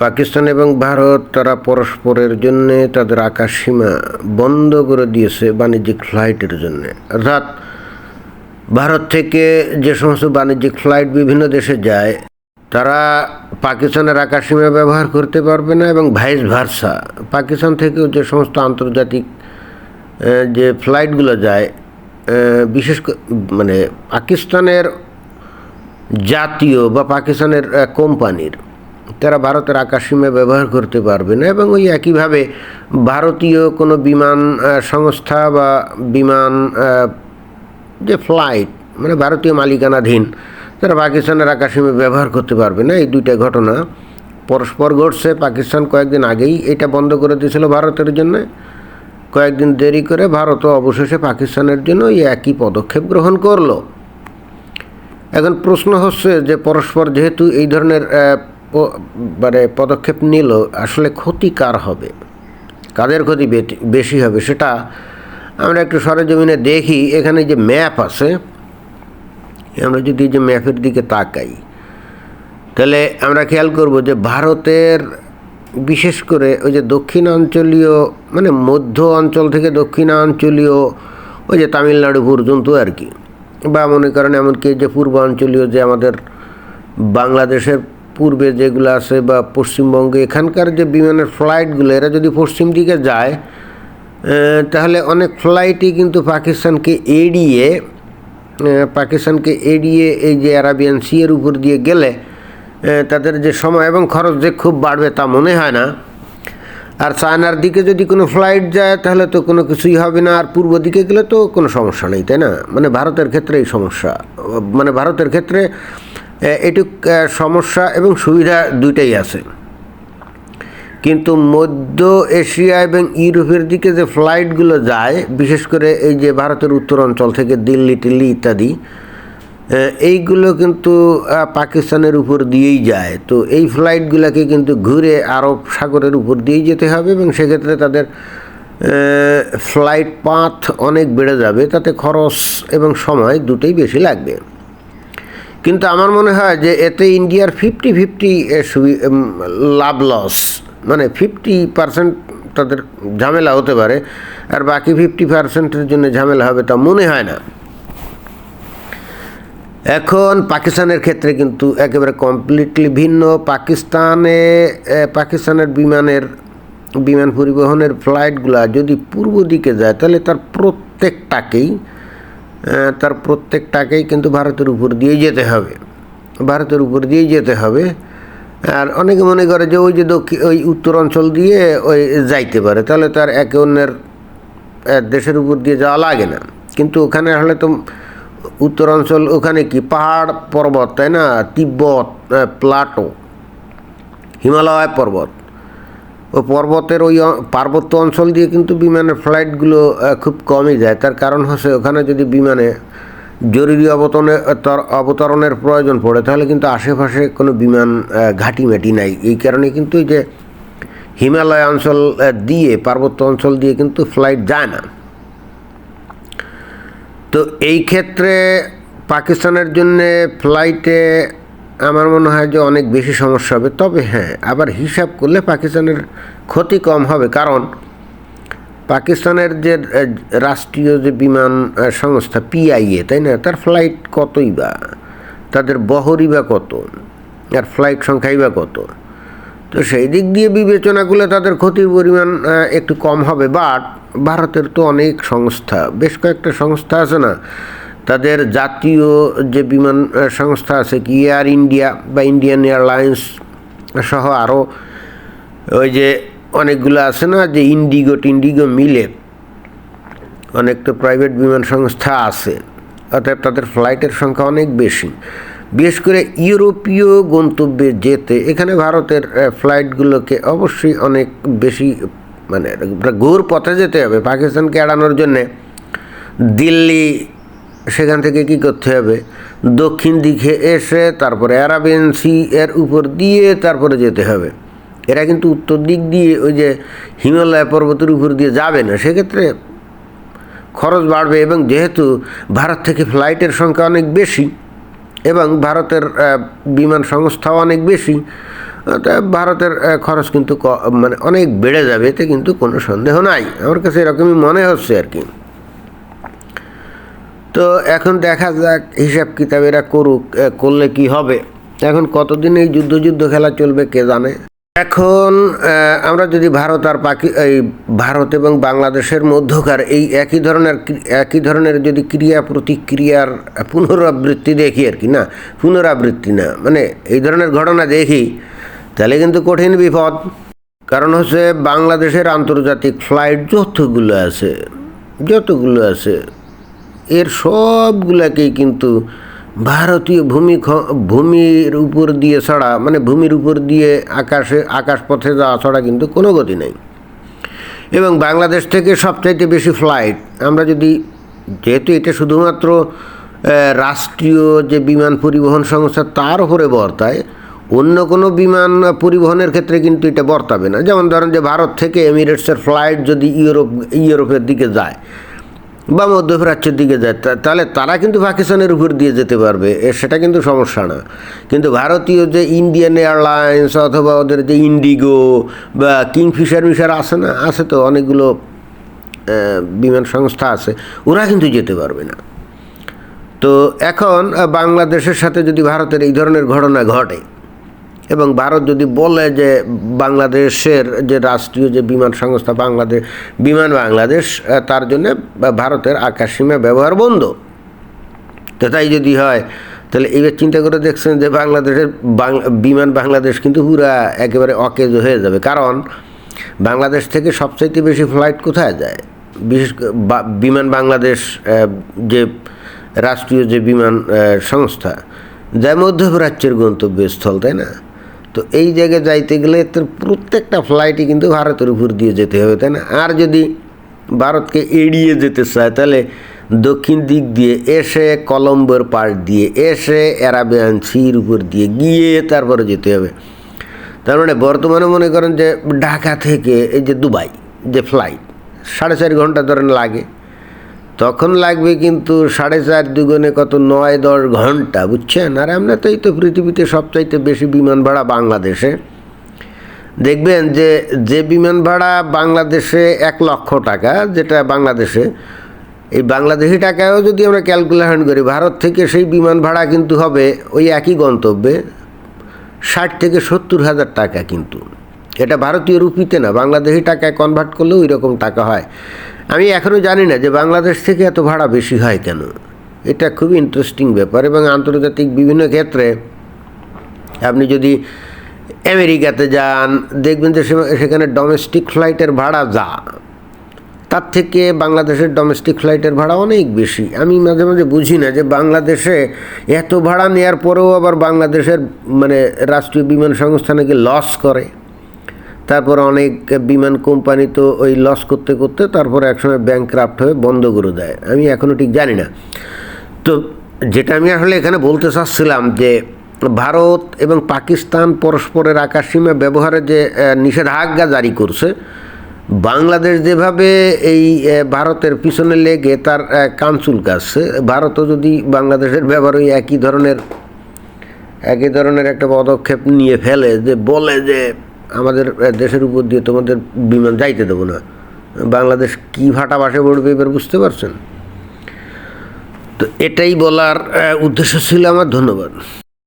পাকিস্তান এবং ভারত তারা পরস্পরের জন্য তাদের আকাশ সীমা বন্ধ করে দিয়েছে বাণিজ্যিক ফ্লাইটের জন্য। অর্থাৎ ভারত থেকে যে সমস্ত বাণিজ্যিক ফ্লাইট বিভিন্ন দেশে যায়, তারা পাকিস্তানের আকাশ সীমা ব্যবহার করতে পারবে না এবং ভাইস ভার্সা। পাকিস্তান থেকেও যে সমস্ত আন্তর্জাতিক যে ফ্লাইটগুলো যায় বিশেষ মানে পাকিস্তানের জাতীয় বা পাকিস্তানের কোম্পানির তারা ভারতের আকাশসীমা ব্যবহার করতে পারবে না এবং ওই একইভাবে ভারতীয় কোনো বিমান সংস্থা বা বিমান যে ফ্লাইট মানে ভারতীয় মালিকানাধীন, তারা পাকিস্তানের আকাশসীমা ব্যবহার করতে পারবে না। এই দুইটা ঘটনা পরস্পর ঘটছে। পাকিস্তান কয়েকদিন আগেই এটা বন্ধ করে দিয়েছিল ভারতের জন্য। কয়েকদিন দেরি করে ভারতও অবশেষে পাকিস্তানের জন্য এই একই পদক্ষেপ গ্রহণ করল। এখন প্রশ্ন হচ্ছে যে পরস্পর যেহেতু এই ধরনের মানে পদক্ষেপ নিল, আসলে ক্ষতি কার হবে? কাদের ক্ষতি বেশি হবে? সেটা আমরা একটু সরেজমিনে দেখি। এখানে যে ম্যাপ আছে, আমরা যদি যে ম্যাপের দিকে তাকাই, তাহলে আমরা খেয়াল করব যে ভারতের বিশেষ করে ওই যে দক্ষিণাঞ্চলীয় মানে মধ্য অঞ্চল থেকে দক্ষিণাঞ্চলীয় ওই যে তামিলনাড়ু পর্যন্ত আর কি। বা মনে করেন এমনকি যে পূর্বাঞ্চলীয় যে আমাদের বাংলাদেশের পূর্বে যেগুলো আছে বা পশ্চিমবঙ্গে এখানকার যে বিমানের ফ্লাইটগুলো, এরা যদি পশ্চিম দিকে যায় তাহলে অনেক ফ্লাইটই কিন্তু পাকিস্তানকে এড়িয়ে পাকিস্তানকে এড়িয়ে এই যে আরাবিয়ান সি এর উপর দিয়ে গেলে তাদের যে সময় এবং খরচ যে খুব বাড়বে তা মনে হয় না। আর চায়নার দিকে যদি কোনো ফ্লাইট যায়, তাহলে তো কোনো কিছুই হবে না। আর পূর্ব দিকে গেলে তো কোনো সমস্যা নেই, তাই না? মানে ভারতের ক্ষেত্রে এই সমস্যা। মানে ভারতের ক্ষেত্রে এটুক সমস্যা এবং সুবিধা দুইটাই আছে। কিন্তু মধ্য এশিয়া এবং ইউরোপের দিকে যে ফ্লাইটগুলো যায়, বিশেষ করে এই যে ভারতের উত্তর অঞ্চল থেকে দিল্লি, টিল্লি ইত্যাদি এইগুলো কিন্তু পাকিস্তানের উপর দিয়েই যায়। তো এই ফ্লাইটগুলোকে কিন্তু ঘুরে আরব সাগরের উপর দিয়েই যেতে হবে এবং সেক্ষেত্রে তাদের ফ্লাইট পাথ অনেক বেড়ে যাবে। তাতে খরচ এবং সময় দুটোই বেশি লাগবে। কিন্তু আমার মনে হয় যে এতে ইন্ডিয়ার ফিফটি ফিফটি লাভ লস মানে ফিফটি পার্সেন্ট তাদের ঝামেলা হতে পারে, আর বাকি ফিফটি পার্সেন্টের জন্য ঝামেলা হবে তা মনে হয় না। এখন পাকিস্তানের ক্ষেত্রে কিন্তু একেবারে কমপ্লিটলি ভিন্ন। পাকিস্তানে পাকিস্তানের বিমানের, বিমান পরিবহনের ফ্লাইটগুলা যদি পূর্ব দিকে যায়, তাহলে তার প্রত্যেকটাকেই তার প্রত্যেকটাকেই কিন্তু ভারতের উপর দিয়ে যেতে হবে। ভারতের উপর দিয়েই যেতে হবে। আর অনেকে মনে করে যে ওই যে দক্ষিণ ওই উত্তর অঞ্চল দিয়ে ওই যাইতে পারে। তাহলে তার একে অন্যের দেশের উপর দিয়ে যাওয়া লাগে না। কিন্তু ওখানে আসলে তো উত্তরাঞ্চল ওখানে কি? পাহাড় পর্বত, তাই না? তিব্বত প্লাটো, হিমালয় পর্বত। পর্বতের ওই পার্বত্য অঞ্চল দিয়ে কিন্তু বিমানের ফ্লাইটগুলো খুব কমই যায়। তার কারণ হচ্ছে ওখানে যদি বিমানে জরুরি অবতরণে অবতরণের প্রয়োজন পড়ে, তাহলে কিন্তু আশেপাশে কোনো বিমান ঘাঁটি মাটি নাই। এই কারণে কিন্তু এই যে হিমালয় অঞ্চল দিয়ে, পার্বত্য অঞ্চল দিয়ে কিন্তু ফ্লাইট যায় না। তো এই ক্ষেত্রে পাকিস্তানের জন্যে ফ্লাইটে আমার মনে হয় যে অনেক বেশি সমস্যা হবে। তবে হ্যাঁ আবার হিসাব করলে পাকিস্তানের ক্ষতি কম হবে। কারণ পাকিস্তানের যে রাষ্ট্রীয় যে বিমান সংস্থা পিআইএ তাই না? তার ফ্লাইট কতই বা? তাদের বহরই বা কত? আর ফ্লাইট সংখ্যাই বা কত? তো সেই দিক দিয়ে বিবেচনা করলে তাদের ক্ষতির পরিমাণ একটু কম হবে। বাট ভারতের তো অনেক সংস্থা, বেশ কয়েকটা সংস্থা আছে না? তাদের জাতীয় যে বিমান সংস্থা আছে কি এয়ার ইন্ডিয়া বা ইন্ডিয়ান এয়ারলাইন্স সহ আরও ওই যে অনেকগুলো আছে না, যে ইন্ডিগো টিন্ডিগো মিলে অনেক তো প্রাইভেট বিমান সংস্থা আছে, অর্থাৎ তাদের ফ্লাইটের সংখ্যা অনেক বেশি। বিশেষ করে ইউরোপীয় গন্তব্যে যেতে, এখানে ভারতের ফ্লাইটগুলোকে অবশ্যই অনেক বেশি মানে ঘোর পথে যেতে হবে। পাকিস্তানকে এড়ানোর জন্যে দিল্লি সেখান থেকে কি করতে হবে? দক্ষিণ দিকে এসে, তারপরে অ্যারাবিয়ান সি এর উপর দিয়ে তারপরে যেতে হবে। এরা কিন্তু উত্তর দিক দিয়ে ওই যে হিমালয় পর্বতের উপর দিয়ে যাবে না। সেক্ষেত্রে খরচ বাড়বে এবং যেহেতু ভারত থেকে ফ্লাইটের সংখ্যা অনেক বেশি এবং ভারতের বিমান সংস্থাও অনেক বেশি ভারতের খরচ কিন্তু মানে অনেক বেড়ে যাবে, এতে কিন্তু কোনো সন্দেহ নাই। আমার কাছে এরকমই মনে হচ্ছে আর কি। তো এখন দেখা যাক হিসাব কিতাব এরা করুক করলে কি হবে। এখন কতদিন এই যুদ্ধ যুদ্ধ খেলা চলবে কে জানে। এখন আমরা যদি ভারত আর পাকি, এই ভারত এবং বাংলাদেশের মধ্যকার এই একই ধরনের একই ধরনের যদি ক্রিয়া প্রতিক্রিয়ার পুনরাবৃত্তি দেখি আর কি না, পুনরাবৃত্তি না মানে এই ধরনের ঘটনা দেখি, তাহলে কিন্তু কঠিন বিপদ। কারণ হচ্ছে বাংলাদেশের আন্তর্জাতিক ফ্লাইট যতগুলো আছে যতগুলো আছে এর সবগুলাকেই কিন্তু ভারতীয় ভূমি ভূমির উপর দিয়ে ছাড়া মানে ভূমির উপর দিয়ে আকাশে আকাশ পথে যাওয়া ছাড়া কিন্তু কোনো গতি নেই। এবং বাংলাদেশ থেকে সবচাইতে বেশি ফ্লাইট আমরা যদি, যেহেতু এটা শুধুমাত্র রাষ্ট্রীয় যে বিমান পরিবহন সংস্থা তার উপরে বর্তায়, অন্য কোনো বিমান পরিবহনের ক্ষেত্রে কিন্তু এটা বর্তাবে না। যেমন ধরেন যে ভারত থেকে এমিরেটসের ফ্লাইট যদি ইউরোপ, ইউরোপের দিকে যায় বা মধ্যপ্রাচ্যের দিকে যায় তাহলে তারা কিন্তু পাকিস্তানের উপর দিয়ে যেতে পারবে সেটা কিন্তু সমস্যা না। কিন্তু ভারতীয় যে ইন্ডিয়ান এয়ারলাইন্স অথবা ওদের যে ইন্ডিগো বা কিংফিশার মিশার আছে না, আছে তো অনেকগুলো বিমান সংস্থা আছে, ওরা কিন্তু যেতে পারবে না। তো এখন বাংলাদেশের সাথে যদি ভারতের এই ধরনের ঘটনা ঘটে এবং ভারত যদি বলে যে বাংলাদেশের যে রাষ্ট্রীয় যে বিমান সংস্থা বাংলাদেশ বিমান বাংলাদেশ তার জন্য ভারতের আকাশসীমা ব্যবহার বন্ধ। তো তাই যদি হয়, তাহলে এবার চিন্তা করে দেখছেন যে বাংলাদেশের বিমান বাংলাদেশ কিন্তু পুরা একেবারে অকেজ হয়ে যাবে। কারণ বাংলাদেশ থেকে সবচাইতে বেশি ফ্লাইট কোথায় যায়? বিশেষ বিমান বাংলাদেশ যে রাষ্ট্রীয় যে বিমান সংস্থা যা মধ্যপ্রাচ্যের গন্তব্যস্থল, তাই না? তো এই জায়গায় যাইতে গেলে তোর প্রত্যেকটা ফ্লাইটই কিন্তু ভারতের উপর দিয়ে যেতে হবে, তাই না? আর যদি ভারতকে এড়িয়ে যেতে চায়, তাহলে দক্ষিণ দিক দিয়ে এসে কলম্বোর পাড় দিয়ে এসে অ্যারাবিয়ান সির উপর দিয়ে গিয়ে তারপরে যেতে হবে। তার মানে বর্তমানে মনে করেন যে ঢাকা থেকে এই যে দুবাই, যে ফ্লাইট সাড়ে চার ঘণ্টা ধরেন লাগে। তখন লাগবে কিন্তু সাড়ে চার দুগুণে কত নয় দশ ঘণ্টা, বুঝছেন? আর আমরা তো এই তো পৃথিবীতে সবচাইতে বেশি বিমান ভাড়া বাংলাদেশে। দেখবেন যে যে বিমান ভাড়া বাংলাদেশে এক লক্ষ টাকা, যেটা বাংলাদেশে, এই বাংলাদেশি টাকায়ও যদি আমরা ক্যালকুলেশন করি, ভারত থেকে সেই বিমান ভাড়া কিন্তু হবে ওই একই গন্তব্যে ষাট থেকে সত্তর হাজার টাকা কিন্তু। এটা ভারতীয় রুপিতে না, বাংলাদেশি টাকায় কনভার্ট করলেও ওই রকম টাকা হয়। আমি এখনও জানি না যে বাংলাদেশ থেকে এত ভাড়া বেশি হয় কেন। এটা খুবই ইন্টারেস্টিং ব্যাপার এবং আন্তর্জাতিক বিভিন্ন ক্ষেত্রে আপনি যদি আমেরিকাতে যান, দেখবেন যে সেখানে ডোমেস্টিক ফ্লাইটের ভাড়া যা। তার থেকে বাংলাদেশের ডোমেস্টিক ফ্লাইটের ভাড়া অনেক বেশি। আমি মাঝে মাঝে বুঝি না যে বাংলাদেশে এত ভাড়া নেওয়ার পরেও আবার বাংলাদেশের মানে রাষ্ট্রীয় বিমান সংস্থা নাকি লস করে। তারপর অনেক বিমান কোম্পানি তো ওই লস করতে করতে তারপর একসময় ব্যাংক ক্রাফ্ট হয়ে বন্ধ করে দেয়। আমি এখনও ঠিক জানি না। তো যেটা আমি আসলে এখানে বলতে চাচ্ছিলাম যে ভারত এবং পাকিস্তান পরস্পরের আকাশসীমা ব্যবহারে যে নিষেধাজ্ঞা জারি করছে, বাংলাদেশ যেভাবে এই ভারতের পিছনে লেগে তার কানচুল কাটছে ভারতও যদি বাংলাদেশের ব্যবহার ওই একই ধরনের একই ধরনের একটা পদক্ষেপ নিয়ে ফেলে যে বলে যে আমাদের দেশের উপর দিয়ে তোমাদের বিমান যাইতে দেবো না। বাংলাদেশ কি ভাটা বাসে পড়বে এবার বুঝতে পারছেন? তো এটাই বলার উদ্দেশ্য ছিল আমার। ধন্যবাদ।